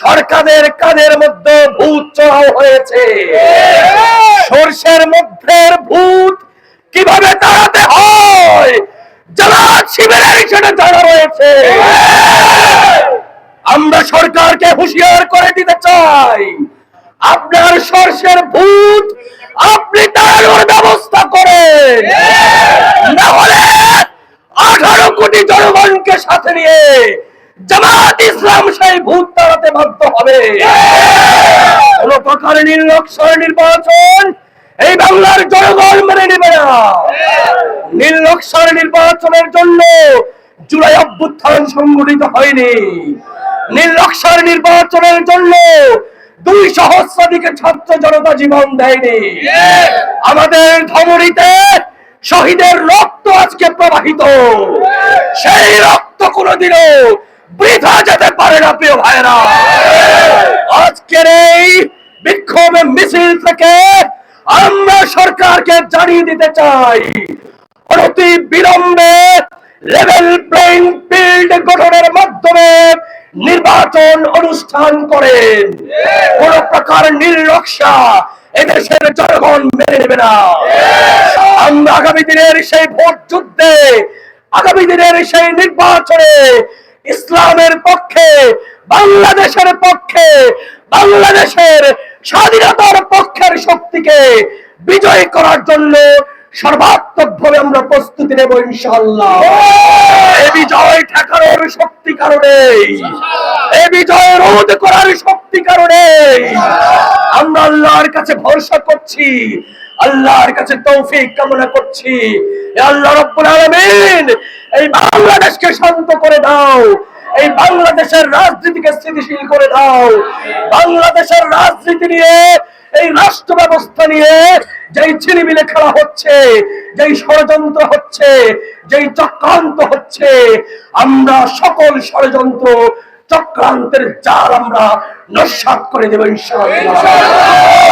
সরকারের কানের মধ্যে ভূত চড়াও হয়েছে। সর্ষের মধ্যে ভূত কীভাবে তাড়াতে হয়? জামাত শিবিরের সেটা জানা রয়েছে। আমরা সরকারকে হুঁশিয়ার করে দিতে চাই। আপনার সর্ষের ভূত আপনি তাড়ানোর ব্যবস্থা করেন। না হলে আঠারো কোটি জনগণকে সাথে নিয়ে জামাত ইসলাম সেই ভূত তাড়াতে বাধ্য হবে। কোন প্রকার নির্বাচন এই বাংলার জনগণ মেনে নেবে না। নির্বাচনের জন্য জুলাই অভ্যুত্থান সংগঠিত হয়নি। নির্বাচনের জন্য দুই সহস্রাধিকে ছাত্র জনতা জীবন দেয়নি। আমাদের ধমনীতে শহীদের রক্ত আজকে প্রবাহিত। সেই রক্ত কোনোদিনও বৃথা যেতে পারে না, প্রিয় ভাইরা আজকের এই বিক্ষোভ মিছিল থেকে আমরা সরকারকে জানিয়ে দিতে চাই, অনতি বিলম্বে লেভেল প্লেইং ফিল্ড গঠনের মাধ্যমে নির্বাচন অনুষ্ঠান করেন। কোন প্রকার নির্লক্ষা এদেশের জনগণ মেনে নেবে না। আমরা আগামী দিনের সেই ভোট যুদ্ধে, আগামী দিনের সেই নির্বাচনে ইসলামের পক্ষে, বাংলাদেশের পক্ষে, বাংলাদেশের স্বাধীনতার পক্ষের শক্তিকে বিজয় করার জন্য সর্বাত্মক ভাবে আমরা প্রস্তুতি নেব ইনশাল্লাহ এই বিজয় ঠেকানোর শক্তি কারণে এই বিজয় রোধ করার শক্তি কারণে আমরা আল্লাহর কাছে ভরসা করছি। আল্লাহর কাছে তৌফিক কামনা করছি। আল্লাহ রব্বুল আলামিন এই বাংলাদেশকে শান্ত করে দাও। এই বাংলাদেশের রাজনীতিকে স্থিতিশীল করে দাও। বাংলাদেশের রাজনীতি নিয়ে, এই রাষ্ট্র ব্যবস্থা নিয়ে যেই ছিনিমিলে খেলা হচ্ছে, যেই ষড়যন্ত্র হচ্ছে, যেই চক্রান্ত হচ্ছে, আমরা সকল ষড়যন্ত্র, চক্রান্তের জাল আমরা নস্বাত করে দেব ইনশাআল্লাহ।